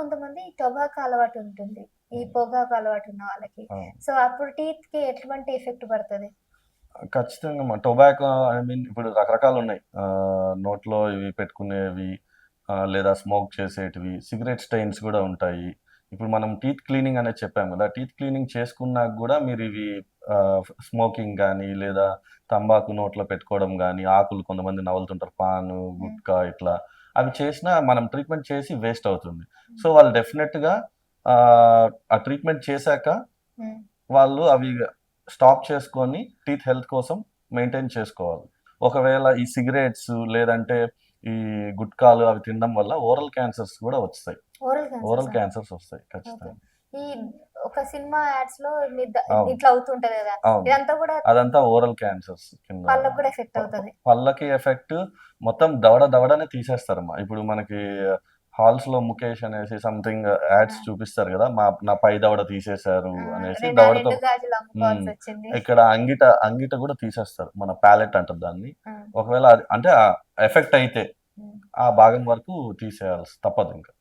కొంతమంది టొబాకో అలవాటు ఉంటుంది. ఈ పొగాకు అలవాటు ఉన్న వాళ్ళకి. సో అప్పుడు టీత్కి ఎటువంటి ఎఫెక్ట్ పడుతుంది? ఖచ్చితంగా టొబాకో ఐ మీన్ ఇప్పుడు రకరకాలు ఉన్నాయి. నోట్లో ఇవి పెట్టుకునేవి లేదా స్మోక్ చేసేటివి సిగరెట్ స్టెయిన్స్ కూడా ఉంటాయి. ఇప్పుడు మనం టీత్ క్లీనింగ్ అనేది చెప్పాం కదా టీత్ క్లీనింగ్ చేసుకున్నాక కూడా మీరు ఇవి స్మోకింగ్ కానీ లేదా తంబాకు నోట్లో పెట్టుకోవడం కానీ ఆకులు కొంతమంది నవ్వులుతుంటారు పాను గుట్కా ఇట్లా. అవి చేసినా మనం ట్రీట్మెంట్ చేసి వేస్ట్ అవుతుంది. సో వాళ్ళు డెఫినెట్గా ఆ ట్రీట్మెంట్ చేశాక ఉమ్, వాళ్ళు అవి స్టాప్ చేసుకొని టీత్ హెల్త్ కోసం మెయింటైన్ చేసుకోవాలి. ఒకవేళ ఈ సిగరెట్స్ లేదంటే ఈ గుట్కాలు అవి తినడం వల్ల ఓరల్ క్యాన్సర్స్ కూడా వస్తాయి. ఓరల్ ఓరల్ క్యాన్సర్ క్యాన్సర్స్ వస్తాయి ఖచ్చితంగా. ఈ ఒక సినిమా యాడ్స్లో. ఇట్లా అవుతుంటది కదా. ఇదంతా కూడా అదంతా ఓరల్ క్యాన్సర్స్ కింద. పళ్ళకు కూడా ఎఫెక్ట్ అవుతుంది. పళ్ళకి ఎఫెక్ట్ మొత్తం దవడ దవడనే తీసేస్తారమ్మా. ఇప్పుడు మనకి హాల్స్లో ముఖేష్ అనేసి సంథింగ్ యాడ్స్. చూపిస్తారు కదా మా నా పై దవడ తీసేశారు అనేసి దవడతో ఇక్కడ అంగిట అంగిట కూడా తీసేస్తారు మన ప్యాలెట్ అంటారు దాన్ని. ఒకవేళ అంటే ఎఫెక్ట్ అయితే. ఆ భాగం వరకు తీసేయాల్సి తప్పదు ఇంకా.